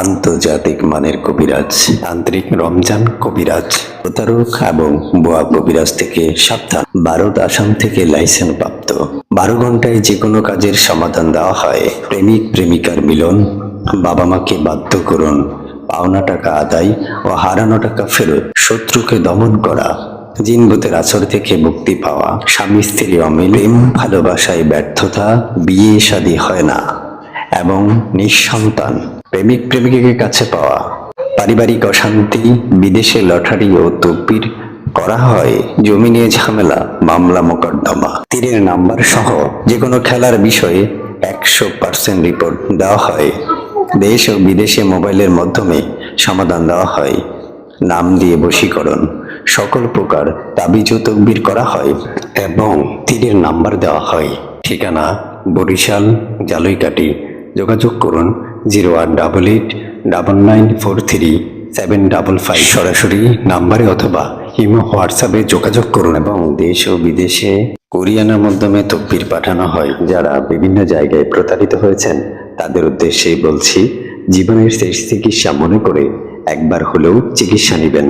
আন্তর্জাতিক মানের কবিরাজ, তান্ত্রিক রমজান কবিরাজ, প্রতারক এবং বোয়া কবিরাজ থেকে সাবধান। ভারত আসাম থেকে লাইসেন্স প্রাপ্ত। বারো ঘন্টায় যে কোনো কাজের সমাধান দেওয়া হয়। প্রেমিক, প্রেমিকার মিলন, বাবা মাকে বাধ্য করুন, পাওনা টাকা আদায় ও হারানো টাকা ফেরত, শত্রুকে দমন করা জিনভূতের আচর থেকে মুক্তি পাওয়া, স্বামী, স্ত্রী অমিল ভালোবাসায় ব্যর্থতা, বিয়ে, শাদী হয় না, এবং নিঃসন্তান। প্রেমিক প্রেমিকাকে কাছে পাওয়া। পারিবারিক অশান্তি, বিদেশে লটারি ও তকবির করা হয়, জমি নিয়ে ঝামেলা, মামলা, মোকদ্দমা। তীরের নাম্বার সহ যে কোনো খেলার বিষয়ে একশো পার্সেন্ট রিপোর্ট দেওয়া হয়। দেশ ও বিদেশে মোবাইলের মাধ্যমে সমাধান দেওয়া হয়। নাম দিয়ে বশীকরণ। সকল প্রকার তাবিজ ও তকবির করা হয় এবং তীরের নাম্বার দেওয়া হয়। ঠিকানা বরিশাল, জালইকাটি। যোগাযোগ করুন zero one double eight double nine four three seven double five সরাসরি নাম্বারে অথবা ইমো, হোয়াটসঅ্যাপে যোগাযোগ করুন এবং দেশ ও বিদেশে কোরিয়ানার মাধ্যমে তকবির পাঠানো হয়। যারা বিভিন্ন জায়গায় প্রতারিত হয়েছেন, তাদের উদ্দেশ্যেই বলছি, জীবনের শেষ চিকিৎসা মনে করে একবার হলেও চিকিৎসা নেবেন।